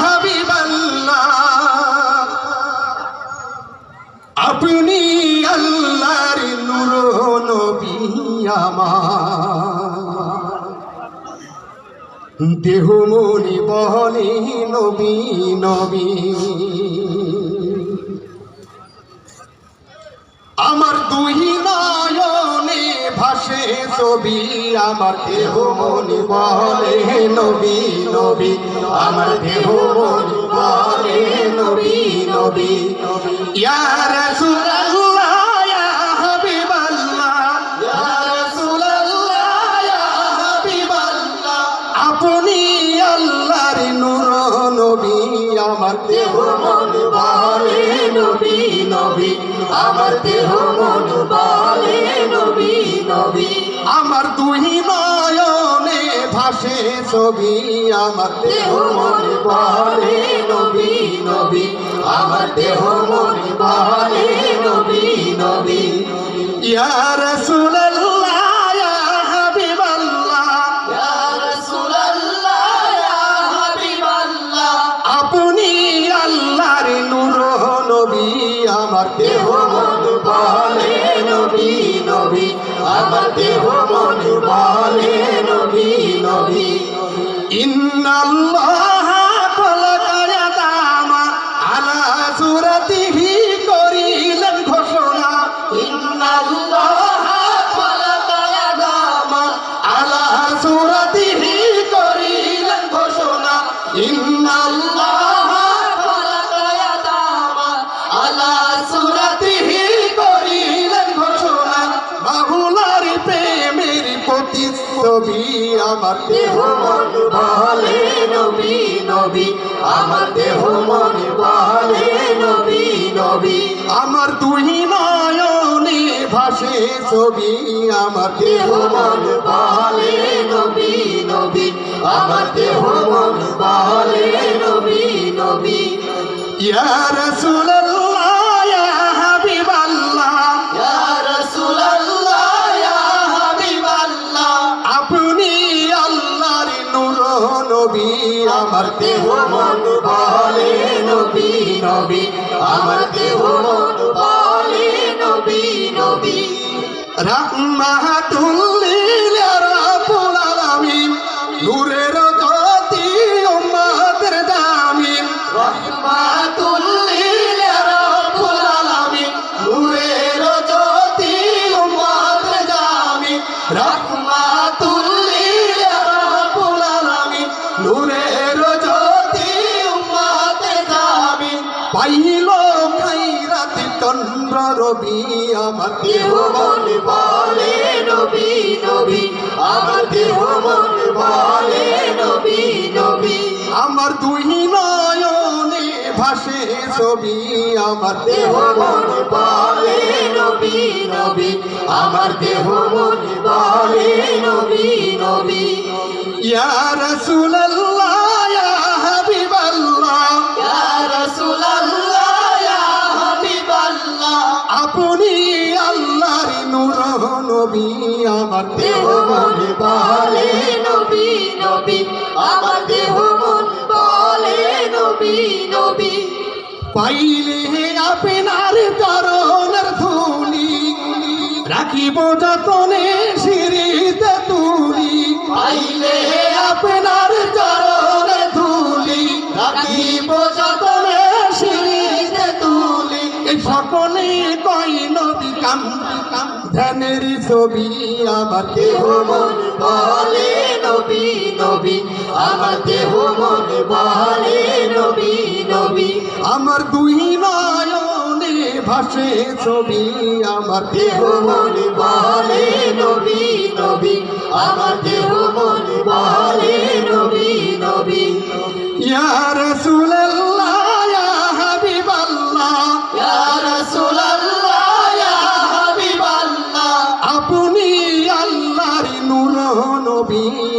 হাবিবাল্লাহ। আপনি আল্লাহর নূর নবী দেহ মনি বলে নবী নবী। আমার দুই নয়নে ভাসে ছবি, আমার দেহ মনি বলে নবী নবী। আমার দেহ মনি বলে নবী নবী। ইয়া রাসূলুল্লাহ আমার দেহ মনি বলে নবী নবী। আমার দেহ মন বলে নবী। আমার দুই নয়নে ভাসে ছবি, আমার দেহ মন বলে নবী নবী। আমার দেহ মন বলে নবী নবী। ইয়া রাসূলুল্লাহ, ইয়া হাবিবাল্লাহ। আমার দেহ মন বলে নবী নবী। ইন্নাল্লাহ খলাকা আদামা আলা সুরাতিহি করিলেন ঘোষণা। ইন্নাল্লাহ খলাকা আদামা আলা সুরাতিহি করিলেন ঘোষণা। ইন্নাল্লাহ প্রতিচ্ছবি আমার দেহ নবী নবী। আমার দেহ মন নবী নবী। আমার দুই নয়নে ভাসে ছবি, আমার দেহ মন বলে নবী নবী। আমার দেহ মন বলে নবী নবী। ইয়া রাসূলুল্লাহ নবী, আমার দেহ মন বলে নবী নবী। আমার দেহ মন বলে নবী নবী। রাহমাতুল লিল রাব্বুল আলামিন, নূরের জ্যোতি উম্মতের দামিন। রাহমাতুল পাইল খাইরাত চন্দ্র রবি, আমার দেহ বলে নবী নবী। আমার দেহ মন বলে নবী নবী। আমার দুই নয়নে ভাসে ছবি, আমার দেহ মন বলে নবী নবী। আমার দেহ মন বলে নবী নবী। ইয়া রাসূলুল্লাহ আপনি আল্লাহর নূর নবী, আমার দেহ মন বলে নবী নবী। আমার দেহ মন বলে নবী নবী। পাইলে আপনার চরণের ধুলি, রাখিব যতনে সিঁড়িতে তুলি। পাইলে আপনার চরণের ধুলি, রাখিব যতনে সিঁড়িতে তুলি। সকলে কাম ধ্যানের ছবি আমার দেহ মন বলে নবী নবী। আমার দেহ মন বলে নবী নবী। আমার দুই নয়নে ভাসে ছবি আমার দেহ মন